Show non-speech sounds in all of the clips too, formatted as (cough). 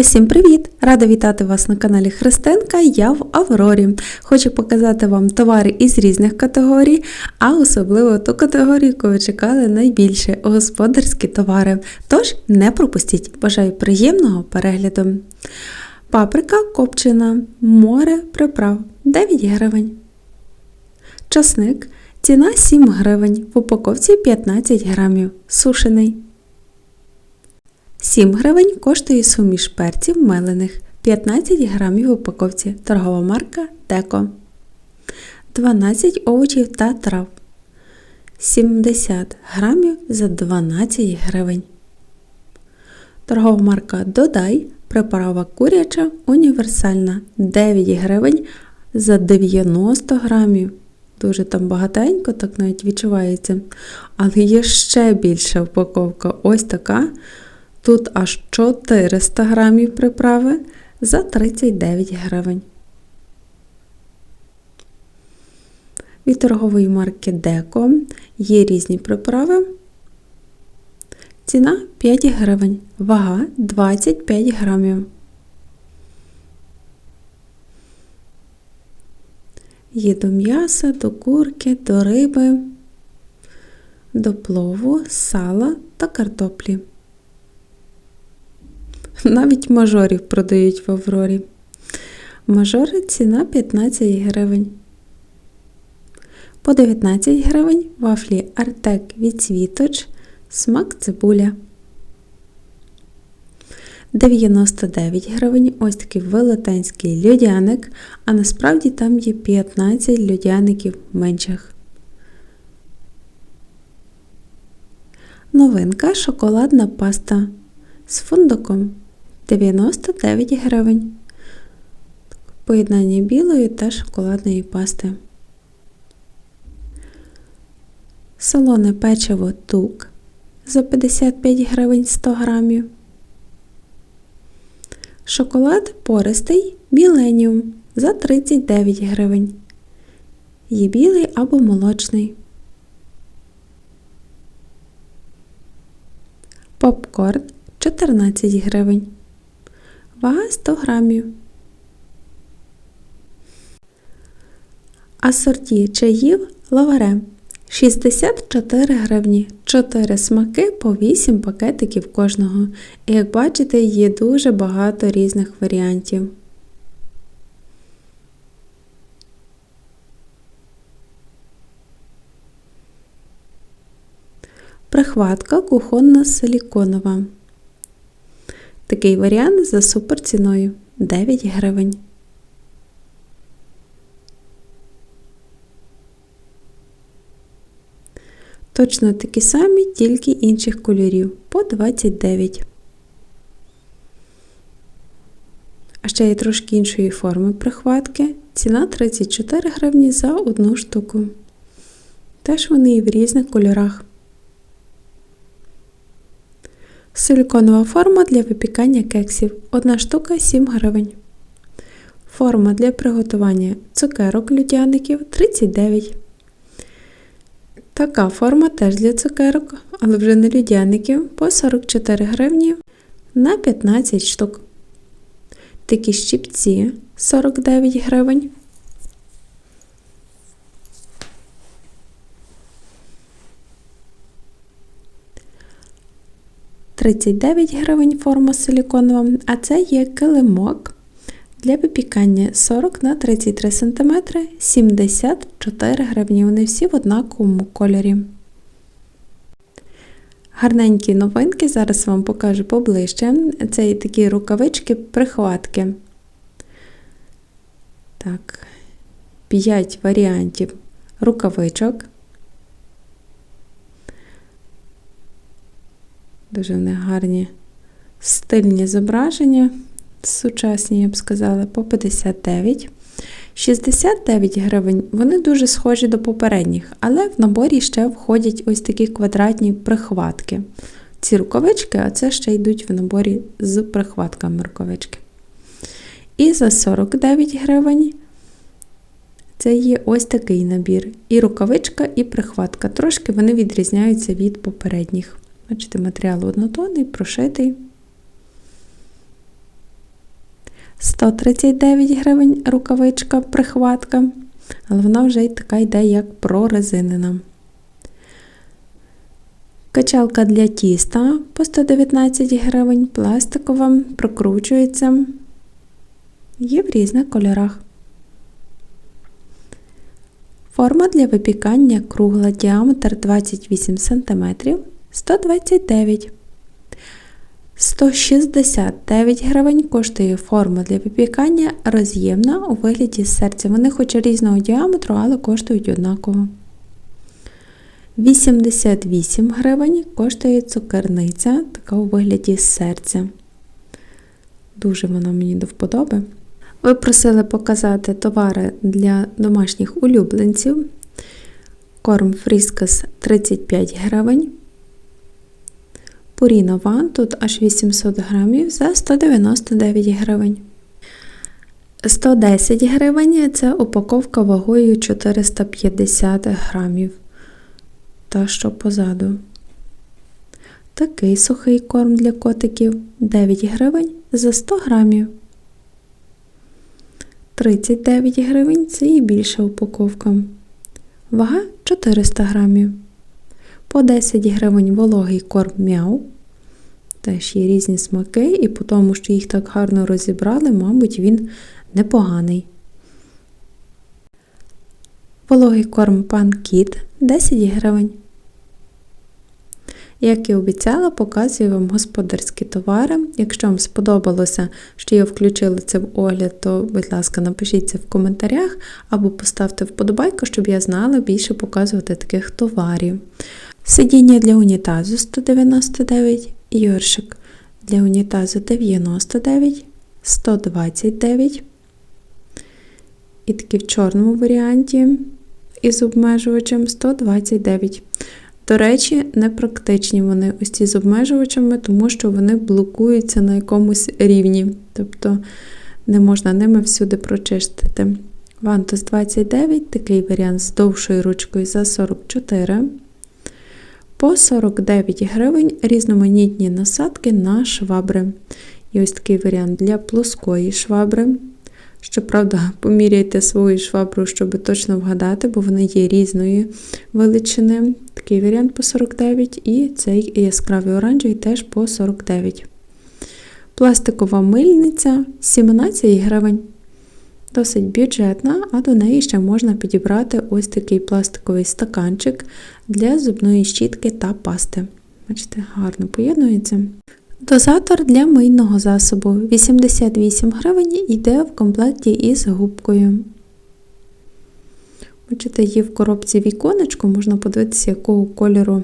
Усім привіт! Рада вітати вас на каналі Христинка. Я в Аврорі. Хочу показати вам товари із різних категорій, а особливо ту категорію, яку ви чекали найбільше господарські товари. Тож не пропустіть! Бажаю приємного перегляду. Паприка копчена, море приправ 9 гривень. Часник ціна 7 гривень, в упаковці 15 грамів, сушений. 7 гривень коштує суміш перців мелених 15 грамів в упаковці. Торгова марка Деко. 12 овочів та трав. 70 грамів за 12 гривень. Торгова марка Додай. Приправа куряча універсальна 9 гривень за 90 грамів. Дуже там багатенько, так навіть відчувається. Але є ще більша упаковка. Ось така. Тут аж 400 грамів приправи за 39 гривень. Від торгової марки Деко є різні приправи. Ціна 5 гривень, вага 25 грамів. Є до м'яса, до курки, до риби, до плову, сала та картоплі. Навіть мажорів продають в Аврорі. Мажори ціна 15 гривень. По 19 гривень вафлі Артек від Світоч, смак цибуля. 99 гривень ось такий велетенський льодяник, а насправді там є 15 льодяників менших. Новинка шоколадна паста з фундуком 99 гривень. Поєднання білої та шоколадної пасти. Солоне печиво тук за 55 гривень 100 грамів. Шоколад пористий Міленіум за 39 гривень. Є білий або молочний. Попкорн 14 гривень. Вага 100 грамів. Асорті чаїв лаваре 64 гривні, 4 смаки по 8 пакетиків кожного. І як бачите, є дуже багато різних варіантів. Прихватка кухонна силіконова. Такий варіант за суперціною 9 гривень. Точно такі самі, тільки інших кольорів по 29. А ще є трошки іншої форми прихватки. Ціна 34 гривні за одну штуку. Теж вони і в різних кольорах. Силіконова форма для випікання кексів. Одна штука 7 гривень. Форма для приготування цукерок людяників 39. Така форма теж для цукерок, але вже не людяників по 44 гривні на 15 штук. Такі щіпці 49 гривень. 39 гривень форма силіконова, а це є килимок для випікання 40 на 33 см 74 гривні. Вони всі в однаковому кольорі. Гарненькі новинки, зараз вам покажу поближче. Це такі рукавички-прихватки. Так, 5 варіантів рукавичок. Дуже в них гарні стильні зображення, сучасні, я б сказала, по 59. 69 гривень, вони дуже схожі до попередніх, але в наборі ще входять ось такі квадратні прихватки. Ці рукавички, а це ще йдуть в наборі з прихватками рукавички. І за 49 гривень це є ось такий набір. І рукавичка, і прихватка. Трошки вони відрізняються від попередніх. Бачите, матеріал однотонний, прошитий. 139 гривень рукавичка, прихватка, але вона вже й така йде, як прорезинена. Качалка для тіста по 119 гривень, пластикова, прокручується. Є в різних кольорах. Форма для випікання кругла діаметр 28 см 129 169 гривень коштує форма для випікання роз'ємна у вигляді серця. Вони хоч різного діаметру, але коштують однаково. 88 гривень коштує цукерниця, така у вигляді серця. Дуже вона мені до вподоби. Ви просили показати товари для домашніх улюбленців. Корм Фріскас 35 гривень. Purina One тут аж 800 грамів за 199 гривень. 110 гривень це упаковка вагою 450 грамів. Та що позаду. Такий сухий корм для котиків 9 гривень за 100 грамів. 39 гривень це і більша упаковка. Вага 400 грамів. По 10 гривень вологий корм мяу. Теж є різні смаки, і по тому, що їх так гарно розібрали, мабуть, він непоганий. Вологий корм пан кіт 10 гривень. Як і обіцяла, показую вам господарські товари. Якщо вам сподобалося, що я включила це в огляд, то, будь ласка, напишіть це в коментарях або поставте вподобайку, щоб я знала більше показувати таких товарів. Сидіння для унітазу 199, йоршик для унітазу 99, 129. І такі в чорному варіанті із обмежувачем 129. До речі, непрактичні вони ось ці з обмежувачами, тому що вони блокуються на якомусь рівні, тобто не можна ними всюди прочистити. Вантус 29, такий варіант з довшою ручкою за 44. По 49 гривень різноманітні насадки на швабри. І ось такий варіант для плоскої швабри. Щоправда, поміряйте свою швабру, щоб точно вгадати, бо вони є різної величини. Такий варіант по 49 і цей яскравий оранжевий теж по 49. Пластикова мильниця 17 гривень. Досить бюджетна, а до неї ще можна підібрати ось такий пластиковий стаканчик для зубної щітки та пасти. Бачите, гарно поєднується. Дозатор для мийного засобу 88 гривень йде в комплекті із губкою. Бачите, є в коробці віконечко, можна подивитися, якого кольору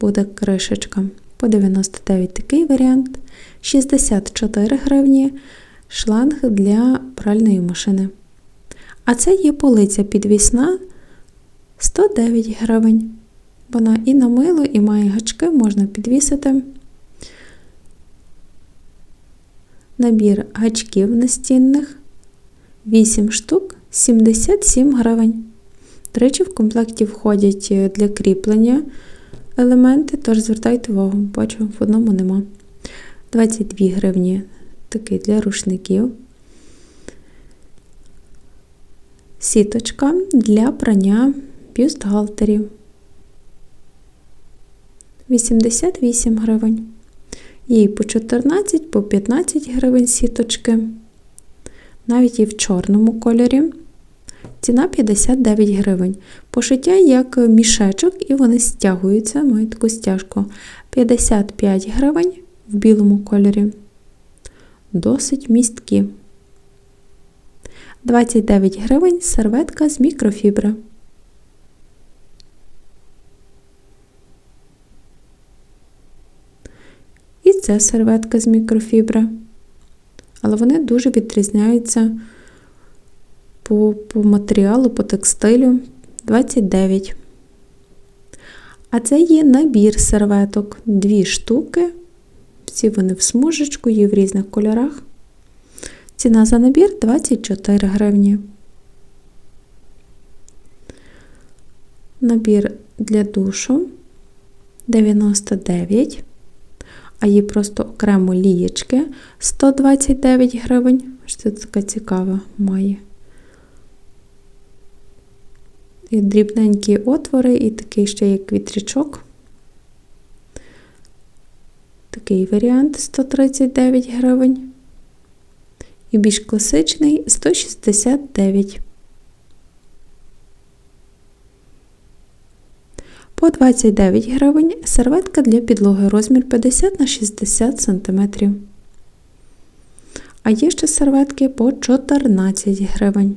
буде кришечка. По 99 такий варіант. 64 гривні шланг для пральної машини. А це є полиця підвісна 109 гривень. Вона і на мило, і має гачки, можна підвісити. Набір гачків настінних 8 штук 77 гривень. До речі, в комплекті входять для кріплення елементи, тож звертайте увагу, бачу, в одному нема. 22 гривні такий для рушників. Сіточка для прання бюстгальтерів. 88 гривень. Є по 14, по 15 гривень сіточки. Навіть і в чорному кольорі. Ціна 59 гривень. Пошиття як мішечок, і вони стягуються, мають таку стяжку. 55 гривень в білому кольорі. Досить місткі. 29 гривень серветка з мікрофібри. І це серветка з мікрофібри. Але вони дуже відрізняються по, по матеріалу, по текстилю 29. А це є набір серветок. Дві штуки. Всі вони в смужечку, є в різних кольорах. Ціна за набір 24 гривні. Набір для душу 99. а є просто окремо лієчки 129 гривень. Ось Це така цікава має. І дрібненькі отвори, і такий ще як вітрячок. Такий варіант 139 гривень. І більш класичний 169. По 29 гривень серветка для підлоги розмір 50 на 60 см. А є ще серветки по 14 гривень.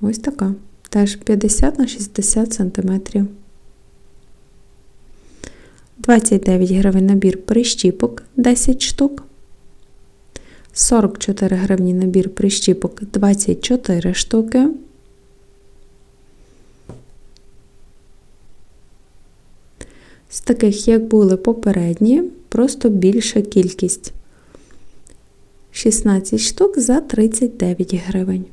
Ось така. Теж 50 на 60 см. 29 гривень набір прищіпок 10 штук. 44 гривні набір прищіпок 24 штуки. З таких, як були попередні, просто більша кількість. 16 штук за 39 гривень.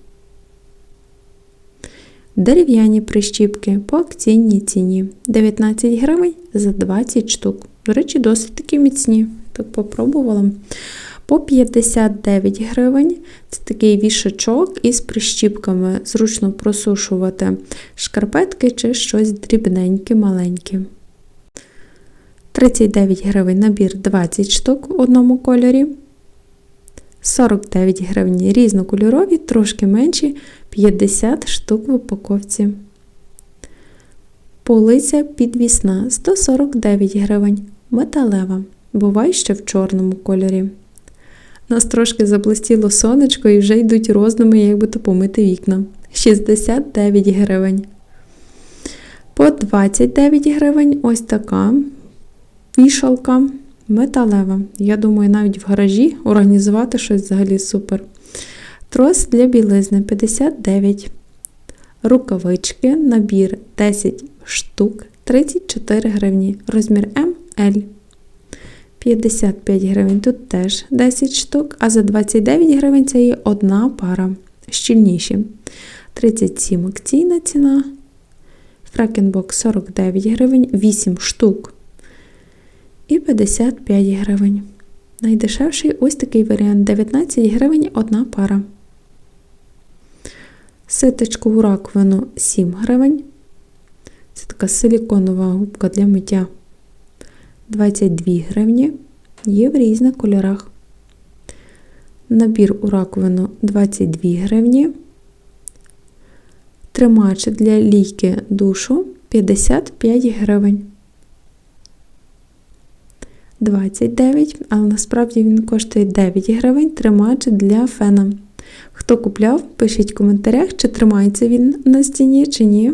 Дерев'яні прищіпки по акційній ціні 19 гривень за 20 штук. До речі, досить такі міцні. Так попробувала. По 59 гривень це такий вішачок із прищіпками. Зручно просушувати шкарпетки чи щось дрібненьке, маленьке. 39 гривень набір 20 штук в одному кольорі. 49 гривень різнокольорові, трошки менші 50 штук в упаковці. Полиця підвісна 149 гривень. Металева. Буває ще в чорному кольорі. Нас трошки заблистіло сонечко і вже йдуть роздуми, як би то помити вікна. 69 гривень. По 29 гривень ось така вішалка металева. Я думаю, навіть в гаражі організувати щось взагалі супер. Трос для білизни 59. Рукавички, набір 10 штук, 34 гривні. Розмір М, Л. 55 гривень тут теж 10 штук, а за 29 гривень це є одна пара. Щільніші. 37 акційна ціна. Фракенбок 49 гривень, 8 штук. І 55 гривень. Найдешевший ось такий варіант 19 гривень одна пара. Ситочку в раковину 7 гривень. Це така силіконова губка для миття 22 гривні. Є в різних кольорах. Набір у раковину 22 гривні. Тримач для лійки душу 55 гривень. 29, але насправді він коштує 9 гривень тримач для фена. Хто купляв, пишіть в коментарях, чи тримається він на стіні, чи ні.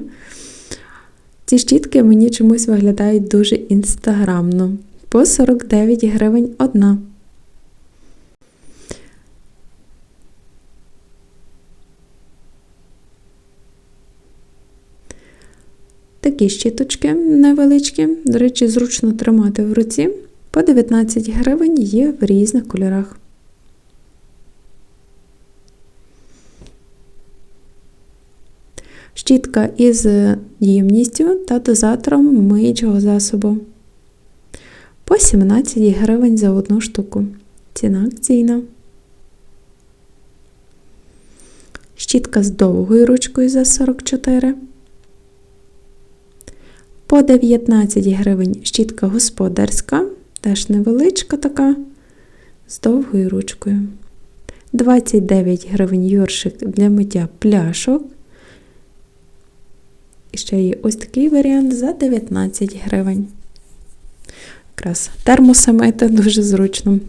Ці щітки мені чомусь виглядають дуже інстаграмно. По 49 гривень одна. Такі щіточки невеличкі, до речі, зручно тримати в руці. По 19 гривень є в різних кольорах. Щітка із ємністю та дозатором миючого засобу. По 17 гривень за одну штуку. Ціна акційна. Щітка з довгою ручкою за 44. По 19 гривень щітка господарська, теж невеличка така, з довгою ручкою. 29 гривень йоршик для миття пляшок. Ще є ось такий варіант за 19 гривень. Якраз термоса мити дуже зручно.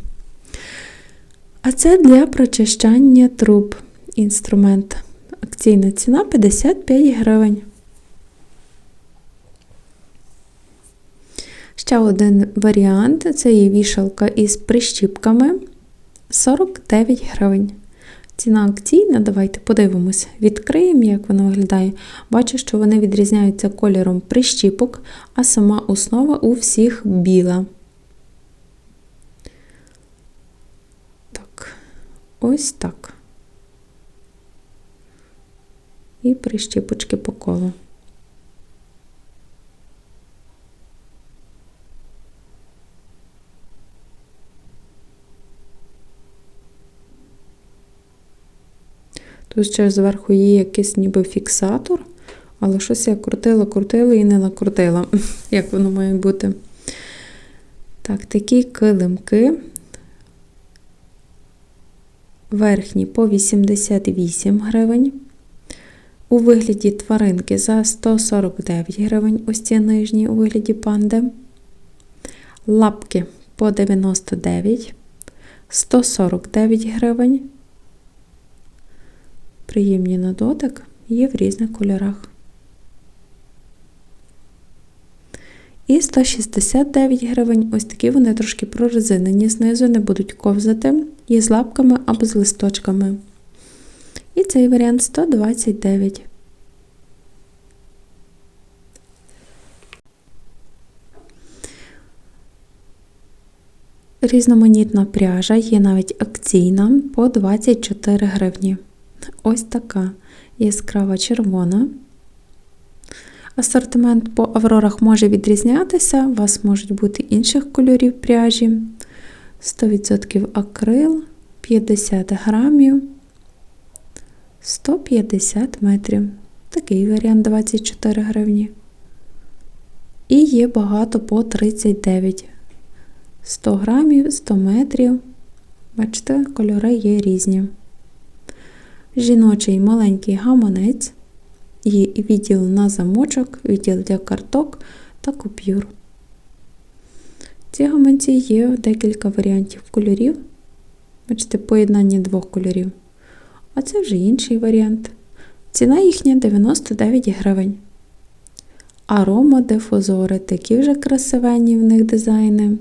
А це для прочищання труб інструмент. Акційна ціна 55 гривень. Ще один варіант це є вішалка із прищіпками 49 гривень. Ціна акційна, давайте подивимось, відкриємо, як вона виглядає. Бачу, що вони відрізняються кольором прищіпок, а сама основа у всіх біла. Так, ось так. І прищіпочки по колу. Тут ще зверху є якийсь ніби фіксатор, але щось я крутила, крутила і не накрутила, (laughs) як воно має бути. Так, такі килимки. Верхні по 88 гривень. У вигляді тваринки за 149 гривень. Ось ці нижні у вигляді панди. Лапки по 99, 149 гривень. Приємні на дотик, є в різних кольорах. І 169 гривень. Ось такі вони трошки прорезинені знизу, не будуть ковзати. Є з лапками або з листочками. І цей варіант 129. Різноманітна пряжа, є навіть акційна по 24 гривні. Ось така яскрава червона. Асортимент по аврорах може відрізнятися, у вас можуть бути інших кольорів пряжі. 100% акрил, 50 грамів, 150 метрів. Такий варіант 24 гривні. І є багато по 39 100 грамів, 100 метрів. Бачите, кольори є різні. Жіночий маленький гаманець. Є відділ на замочок, відділ для карток та купюр. Ці гаманці є декілька варіантів кольорів. Бачите, поєднання двох кольорів. А це вже інший варіант. Ціна їхня 99 гривень. Аромадифузори, такі вже красивенні в них дизайни.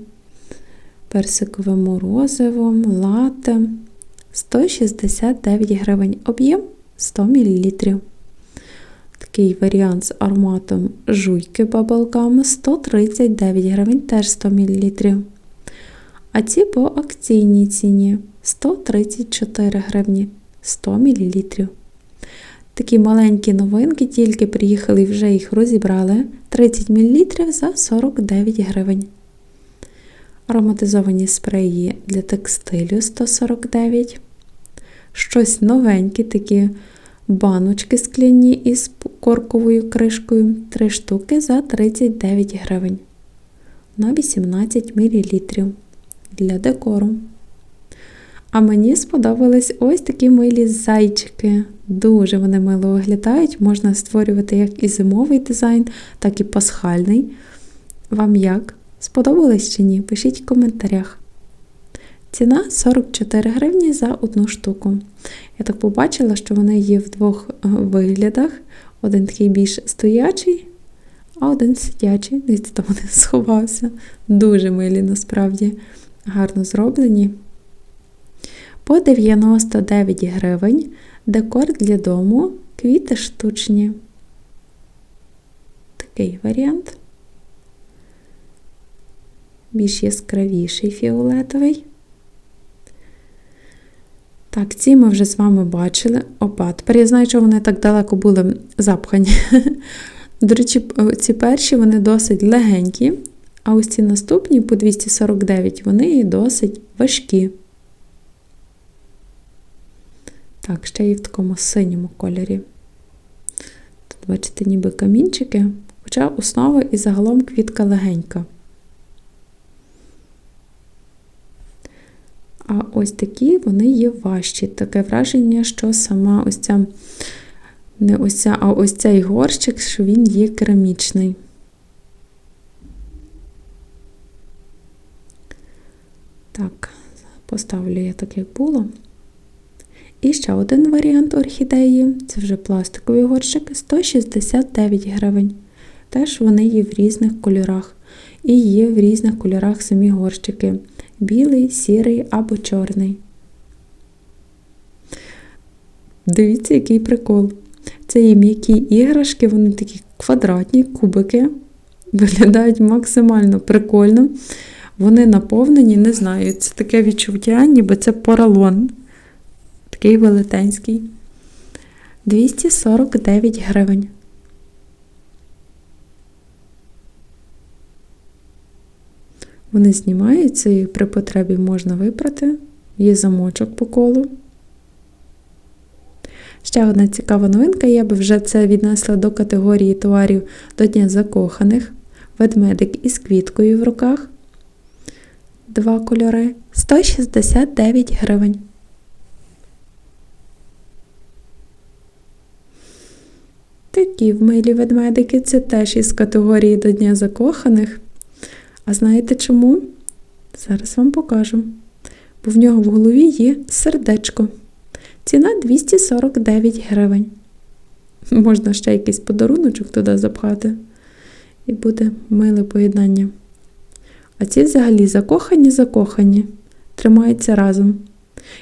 Персикове морозиво, лате 169 гривень. Об'єм 100 мл. Такий варіант з ароматом жуйки баблгам 139 гривень, теж 100 мл. А ці по акційній ціні 134 гривні 100 мл. Такі маленькі новинки, тільки приїхали і вже їх розібрали. 30 мл за 49 гривень. Ароматизовані спреї для текстилю 149. Щось новеньке, такі баночки скляні із корковою кришкою. 3 штуки за 39 гривень. На 18 мл для декору. А мені сподобались ось такі милі зайчики. Дуже вони мило виглядають. Можна створювати як і зимовий дизайн, так і пасхальний. Вам як? Сподобалось чи ні? Пишіть в коментарях. Ціна 44 гривні за одну штуку. Я так побачила, що вони є в двох е, виглядах. Один такий більш стоячий, а один сидячий. Дивіться, там один (laughs) сховався. Дуже милі, насправді, гарно зроблені. По 99 гривень декор для дому, квіти штучні. Такий варіант. Більш яскравіший фіолетовий. Так, ці ми вже з вами бачили. Опа, тепер я знаю, що вони так далеко були запхані. (laughs) До речі, ці перші вони досить легенькі, а ось ці наступні по 249 вони досить важкі. Так, ще є в такому синьому кольорі. Тут, бачите, ніби камінчики, хоча основа і загалом квітка легенька. А ось такі вони є важчі. Таке враження, що сама ось ця, не ось ця, а ось цей горщик, що він є керамічний. Так, поставлю я так, як було. І ще один варіант орхідеї це вже пластиковий горщик 169 гривень. Теж вони є в різних кольорах. І є в різних кольорах самі горщики білий, сірий або чорний. Дивіться, який прикол. Це є м'які іграшки, вони такі квадратні кубики, виглядають максимально прикольно. Вони наповнені, не знаю, це таке відчуття, ніби це поролон. Такий велетенський. 249 гривень. Вони знімаються і при потребі можна випрати. Є замочок по колу. Ще одна цікава новинка, я би вже це віднесла до категорії товарів до Дня закоханих. Ведмедик із квіткою в руках. Два кольори 169 гривень. Такі вмилі ведмедики це теж із категорії до Дня закоханих. А знаєте чому? Зараз вам покажу. Бо в нього в голові є сердечко. Ціна 249 гривень. (laughs) Можна ще якийсь подаруночок туди запхати. І буде миле поєднання. А ці взагалі закохані, закохані, тримаються разом.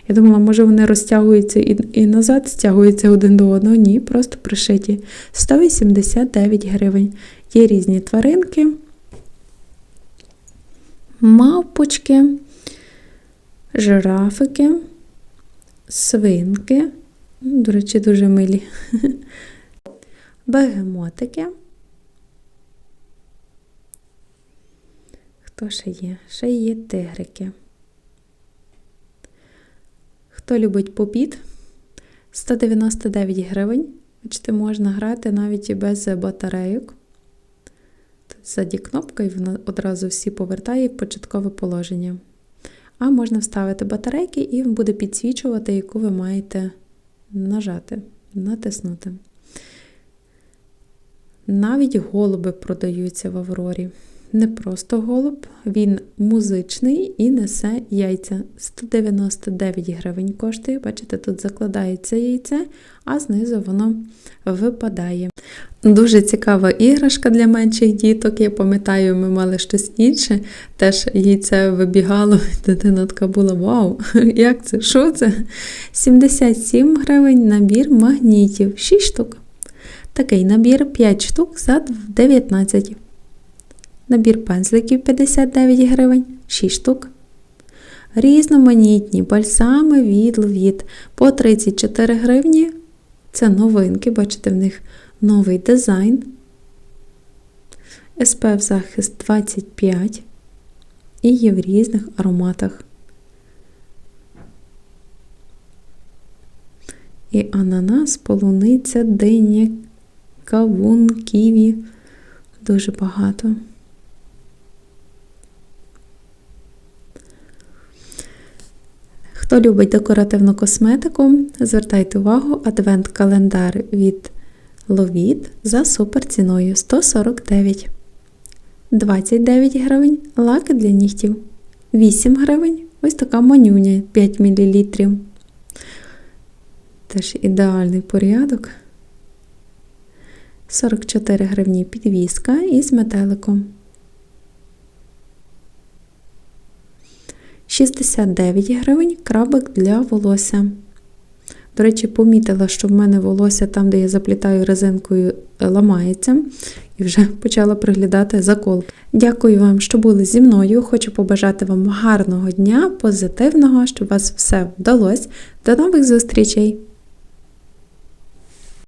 Я думала, може вони розтягуються і, і назад стягуються один до одного. Ні, просто пришиті. 189 гривень. Є різні тваринки, мавпочки, жирафики, свинки. До речі, дуже милі. (laughs) Бегемотики. Хто ще є? Ще є тигрики. Хто любить попіт? 199 гривень. Бачите, можна грати навіть і без батарейок. Ззаді кнопка, і вона одразу всі повертає в початкове положення. А можна вставити батарейки, і буде підсвічувати, яку ви маєте нажати, натиснути. Навіть голуби продаються в Аврорі. Не просто голуб, він музичний і несе яйця. 199 гривень коштує. Бачите, тут закладається яйце, а знизу воно випадає. Дуже цікава іграшка для менших діток. Я пам'ятаю, ми мали щось інше, теж яйце вибігало, (laughs) дитина така була: Вау! (laughs) Як це? Що це? 77 гривень набір магнітів, 6 штук. Такий набір 5 штук за 19. Набір пензликів 59 гривень, 6 штук. Різноманітні бальсами від Лвіт по 34 гривні. Це новинки, бачите, в них новий дизайн. SPF захист 25 і є в різних ароматах. І ананас, полуниця, диня, кавун, ківі. Дуже багато. Хто любить декоративну косметику, звертайте увагу, адвент-календар від Ловіт за суперціною 149. 29 гривень лаки для нігтів. 8 гривень ось така манюня 5 мл. Теж ідеальний порядок. 44 гривні підвіска із метеликом. 69 гривень крабик для волосся. До речі, помітила, що в мене волосся там, де я заплітаю резинкою, ламається, і вже (laughs) почала приглядати заколки. Дякую вам, що були зі мною. Хочу побажати вам гарного дня, позитивного, щоб у вас все вдалося. До нових зустрічей!